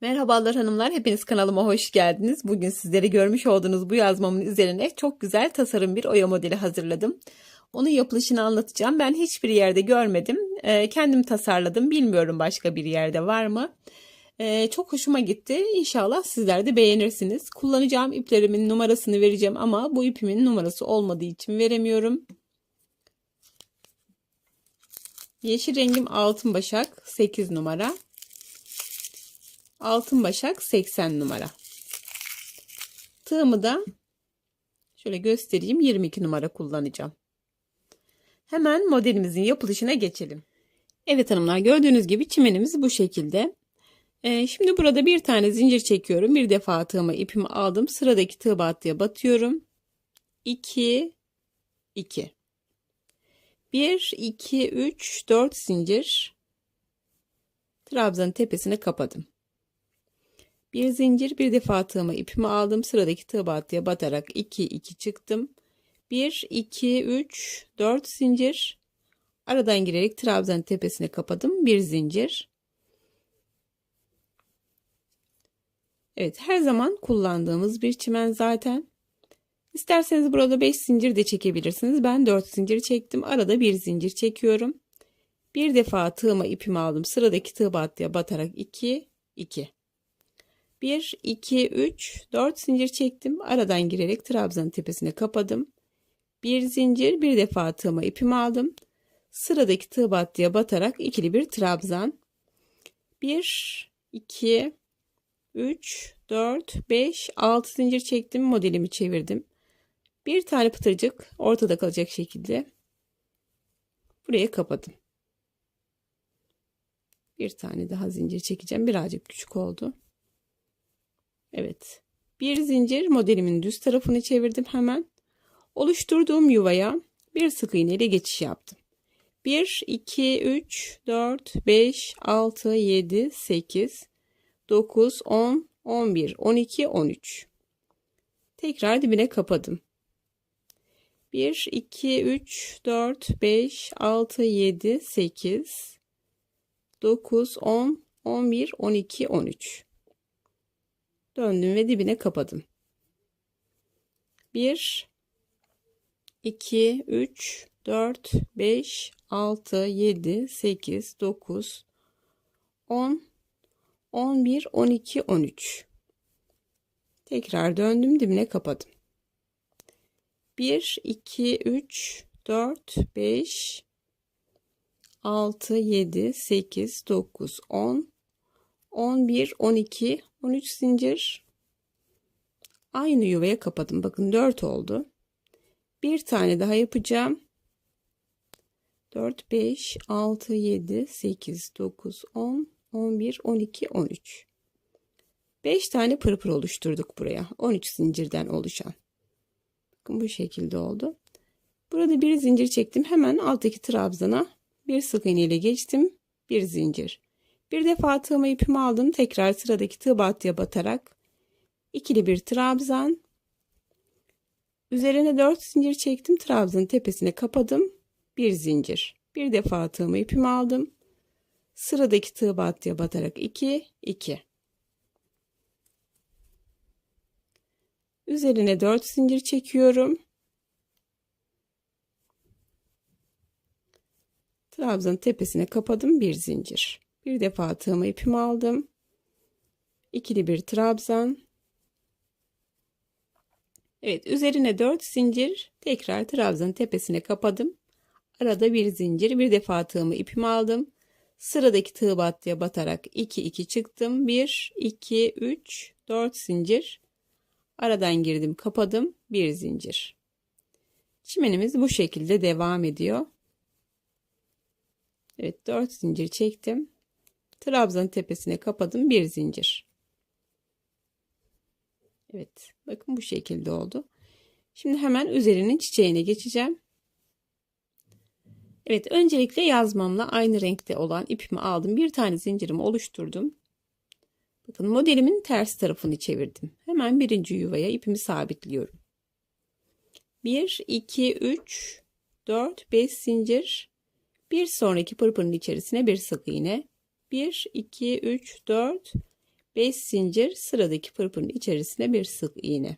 Merhabalar hanımlar, hepiniz kanalıma hoş geldiniz. Bugün sizlere görmüş olduğunuz bu yazmamın üzerine çok güzel tasarım bir oya modeli hazırladım. Onun yapılışını anlatacağım. Ben hiçbir yerde görmedim. Ee, kendim tasarladım. Bilmiyorum başka bir yerde var mı. Ee, çok hoşuma gitti. İnşallah sizler de beğenirsiniz. Kullanacağım iplerimin numarasını vereceğim ama bu ipimin numarası olmadığı için veremiyorum. Yeşil rengim altın başak 8 numara. Altın başak 80 numara. Tığımı da şöyle göstereyim 22 numara kullanacağım. Hemen modelimizin yapılışına geçelim. Evet hanımlar gördüğünüz gibi çimenimiz bu şekilde. Ee, şimdi burada bir tane zincir çekiyorum. Bir defa tığıma ipimi aldım. Sıradaki tığ battıya batıyorum. 2 2 1 2 3 4 zincir trabzanın tepesine kapadım. Bir zincir bir defa tığıma ipimi aldım. Sıradaki tığ batarak 2 2 çıktım. 1 2 3 4 zincir aradan girerek trabzanın tepesine kapadım. Bir zincir. Evet her zaman kullandığımız bir çimen zaten. İsterseniz burada 5 zincir de çekebilirsiniz. Ben 4 zincir çektim. Arada bir zincir çekiyorum. Bir defa tığıma ipimi aldım. Sıradaki tığ battıya batarak 2 2 1 2 3 4 zincir çektim. Aradan girerek trabzanın tepesine kapadım. Bir zincir, bir defa tığıma ipimi aldım. Sıradaki tığ battıya batarak ikili bir trabzan. 1 2 3 4 5 6 zincir çektim. Modelimi çevirdim. Bir tane pıtırcık ortada kalacak şekilde buraya kapadım. Bir tane daha zincir çekeceğim. Birazcık küçük oldu. Evet. Bir zincir modelimin düz tarafını çevirdim hemen. Oluşturduğum yuvaya bir sık iğne ile geçiş yaptım. 1, 2, 3, 4, 5, 6, 7, 8, 9, 10, 11, 12, 13. Tekrar dibine kapadım. 1, 2, 3, 4, 5, 6, 7, 8, 9, 10, 11, 12, 13. Döndüm ve dibine kapadım. 1, 2, 3, 4, 5, 6, 7, 8, 9, 10, 11, 12, 13. Tekrar döndüm dibine kapadım. 1, 2, 3, 4, 5, 6, 7, 8, 9, 10, 11, 12, 13 zincir. Aynı yuvaya kapadım. Bakın 4 oldu. Bir tane daha yapacağım. 4, 5, 6, 7, 8, 9, 10, 11, 12, 13. 5 tane pırpır oluşturduk buraya. 13 zincirden oluşan. Bakın bu şekilde oldu. Burada bir zincir çektim. Hemen alttaki trabzana bir sık iğne ile geçtim. Bir zincir. Bir defa tığıma ipimi aldım. Tekrar sıradaki tığ battıya batarak ikili bir trabzan. Üzerine 4 zincir çektim. Trabzanın tepesine kapadım. Bir zincir. Bir defa tığıma ipimi aldım. Sıradaki tığ battıya batarak 2 2. Üzerine 4 zincir çekiyorum. Trabzanın tepesine kapadım bir zincir. Bir defa tığıma ipimi aldım. İkili bir trabzan. Evet üzerine 4 zincir tekrar trabzanın tepesine kapadım. Arada bir zincir bir defa tığımı ipimi aldım. Sıradaki tığ battıya batarak 2 2 çıktım. 1 2 3 4 zincir. Aradan girdim kapadım. Bir zincir. Çimenimiz bu şekilde devam ediyor. Evet 4 zincir çektim. Trabzanın tepesine kapadım. Bir zincir. Evet. Bakın bu şekilde oldu. Şimdi hemen üzerinin çiçeğine geçeceğim. Evet. Öncelikle yazmamla aynı renkte olan ipimi aldım. Bir tane zincirimi oluşturdum. Bakın modelimin ters tarafını çevirdim. Hemen birinci yuvaya ipimi sabitliyorum. 1, 2, 3, 4, 5 zincir. Bir sonraki pırpırın içerisine bir sık iğne. 1, 2, 3, 4, 5 zincir sıradaki pırpırın içerisine bir sık iğne.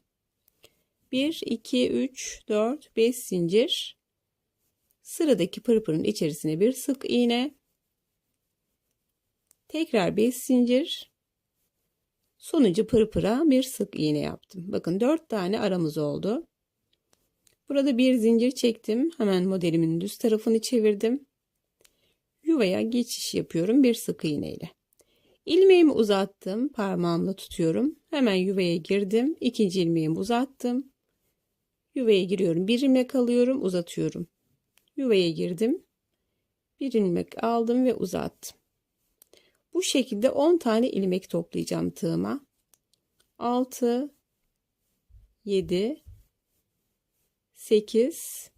1 2 3 4 5 zincir sıradaki pırpırın içerisine bir sık iğne. Tekrar 5 zincir Sonucu pırpıra bir sık iğne yaptım. Bakın 4 tane aramız oldu. Burada bir zincir çektim. Hemen modelimin düz tarafını çevirdim. Yuvaya geçiş yapıyorum bir sık iğne ile. İlmeğimi uzattım. Parmağımla tutuyorum. Hemen yuvaya girdim. İkinci ilmeğimi uzattım. Yuvaya giriyorum. Bir ilmek alıyorum. Uzatıyorum. Yuvaya girdim. Bir ilmek aldım ve uzattım. Bu şekilde 10 tane ilmek toplayacağım tığıma. 6 7 8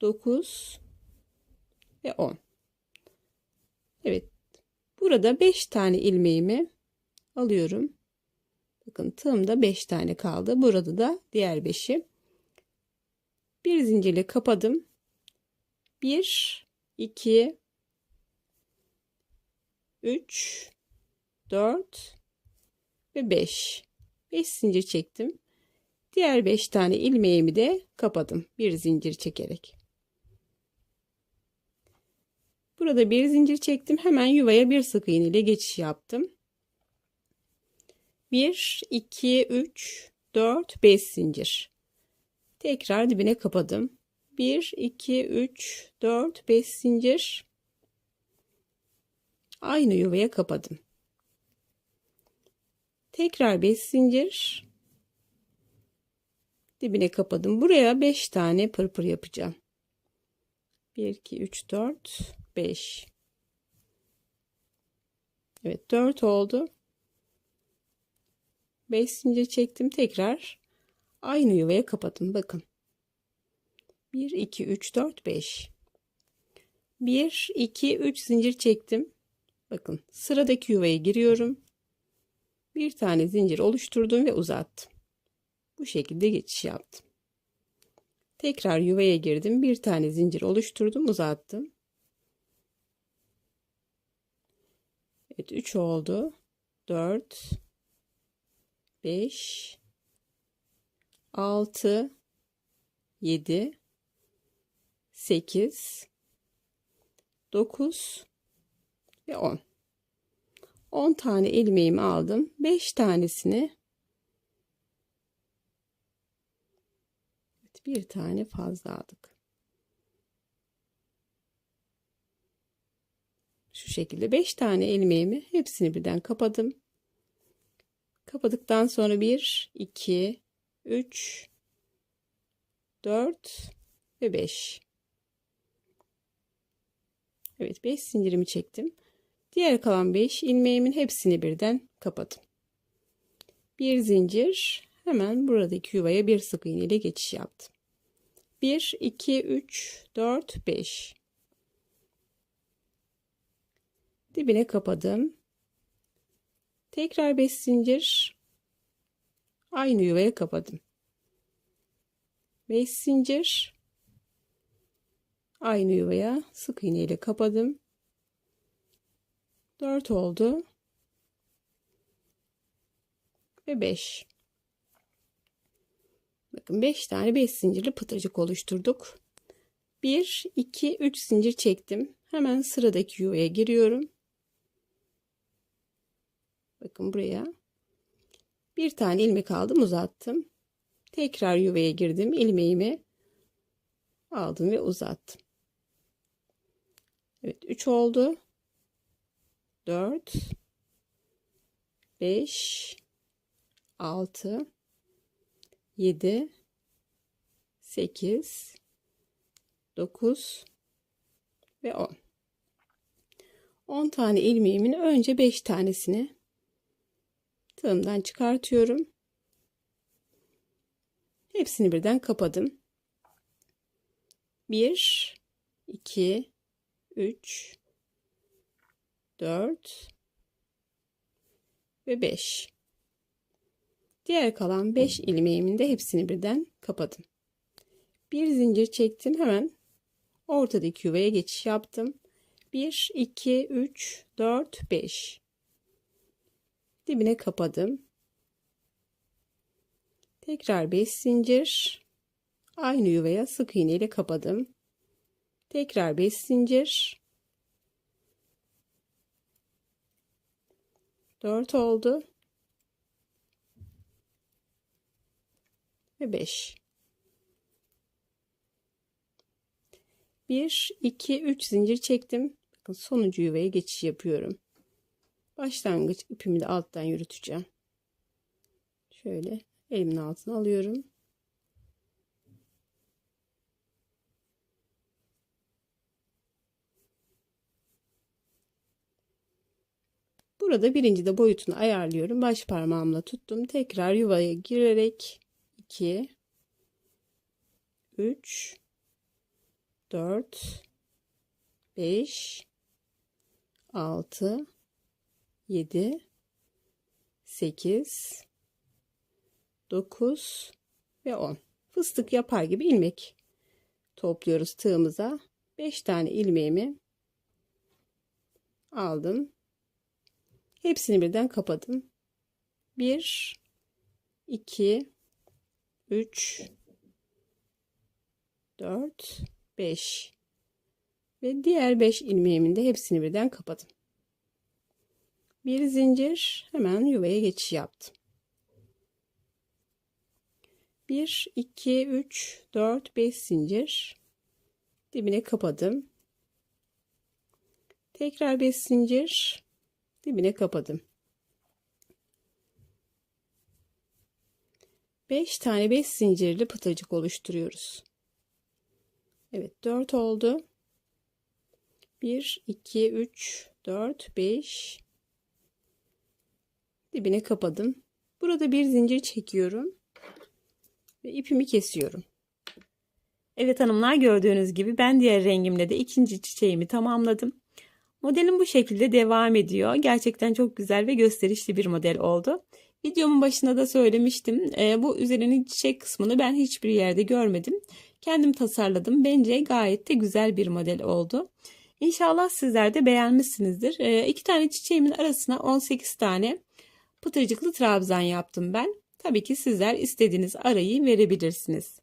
9 ve 10. Evet. Burada 5 tane ilmeğimi alıyorum. Bakın tığımda 5 tane kaldı. Burada da diğer 5'i. Bir zincirle kapadım. 1 2 3 4 ve 5 5 zincir çektim diğer 5 tane ilmeğimi de kapadım bir zincir çekerek burada bir zincir çektim. Hemen yuvaya bir sık iğne ile geçiş yaptım. 1 2 3 4 5 zincir. Tekrar dibine kapadım. 1 2 3 4 5 zincir. Aynı yuvaya kapadım. Tekrar 5 zincir. Dibine kapadım. Buraya 5 tane pırpır yapacağım. 1 2 3 4 5 Evet 4 oldu. 5 zincir çektim tekrar aynı yuvaya kapadım bakın 1 2 3 4 5 1 2 3 zincir çektim Bakın sıradaki yuvaya giriyorum. Bir tane zincir oluşturdum ve uzattım. Bu şekilde geçiş yaptım. Tekrar yuvaya girdim. Bir tane zincir oluşturdum, uzattım. Evet 3 oldu. 4 5 6 7 8 9 ve 10. 10 tane ilmeğimi aldım. 5 tanesini bir tane fazla aldık. Şekilde 5 tane ilmeğimi hepsini birden kapadım. Kapadıktan sonra 1 2 3 4 ve 5. Evet 5 zincirimi çektim. Diğer kalan 5 ilmeğimin hepsini birden kapadım. Bir zincir hemen buradaki yuvaya bir sık iğne ile geçiş yaptım. 1 2 3 4 5 dibine kapadım. Tekrar 5 zincir aynı yuvaya kapadım. 5 zincir aynı yuvaya sık iğne ile kapadım. 4 oldu. Ve 5. Bakın 5 tane 5 zincirli pıtırcık oluşturduk. 1, 2, 3 zincir çektim. Hemen sıradaki yuvaya giriyorum. Bakın buraya. Bir tane ilmek aldım uzattım. Tekrar yuvaya girdim. ilmeğimi aldım ve uzattım. Evet 3 oldu. 4 5 6 7 8 9 ve 10 10 tane ilmeğimin önce 5 tanesini tığımdan çıkartıyorum hepsini birden kapadım 1 2 3 4 ve 5. Diğer kalan 5 ilmeğimin de hepsini birden kapadım. Bir zincir çektim hemen ortadaki yuvaya geçiş yaptım. 1 2 3 4 5. Dibine kapadım. Tekrar 5 zincir. Aynı yuvaya sık iğne ile kapadım. Tekrar 5 zincir. 4 oldu. Ve 5. 1, 2, 3 zincir çektim. Bakın sonuncu yuvaya geçiş yapıyorum. Başlangıç ipimi de alttan yürüteceğim. Şöyle elimin altına alıyorum. Burada birinci de boyutunu ayarlıyorum. Baş parmağımla tuttum. Tekrar yuvaya girerek 2 3 4 5 6 7 8 9 ve 10 fıstık yapar gibi ilmek topluyoruz tığımıza. 5 tane ilmeğimi aldım. Hepsini birden kapadım. 1 2 3 4 5 ve diğer 5 ilmeğimin de hepsini birden kapadım. Bir zincir hemen yuvaya geçiş yaptım. 1 2 3 4 5 zincir dibine kapadım. Tekrar 5 zincir dibine kapadım. 5 tane 5 zincirli pıtırcık oluşturuyoruz. Evet 4 oldu. 1 2 3 4 5 dibine kapadım. Burada bir zincir çekiyorum ve ipimi kesiyorum. Evet hanımlar gördüğünüz gibi ben diğer rengimle de ikinci çiçeğimi tamamladım. Modelim bu şekilde devam ediyor. Gerçekten çok güzel ve gösterişli bir model oldu. Videomun başında da söylemiştim. E, bu üzerinin çiçek kısmını ben hiçbir yerde görmedim. Kendim tasarladım. Bence gayet de güzel bir model oldu. İnşallah sizler de beğenmişsinizdir. E, iki tane çiçeğimin arasına 18 tane pıtırcıklı trabzan yaptım ben. Tabii ki sizler istediğiniz arayı verebilirsiniz.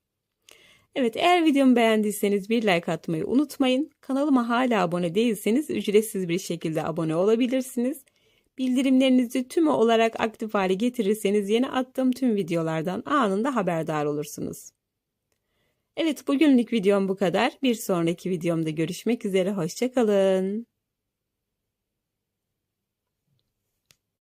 Evet eğer videomu beğendiyseniz bir like atmayı unutmayın. Kanalıma hala abone değilseniz ücretsiz bir şekilde abone olabilirsiniz. Bildirimlerinizi tümü olarak aktif hale getirirseniz yeni attığım tüm videolardan anında haberdar olursunuz. Evet bugünlük videom bu kadar. Bir sonraki videomda görüşmek üzere. Hoşçakalın.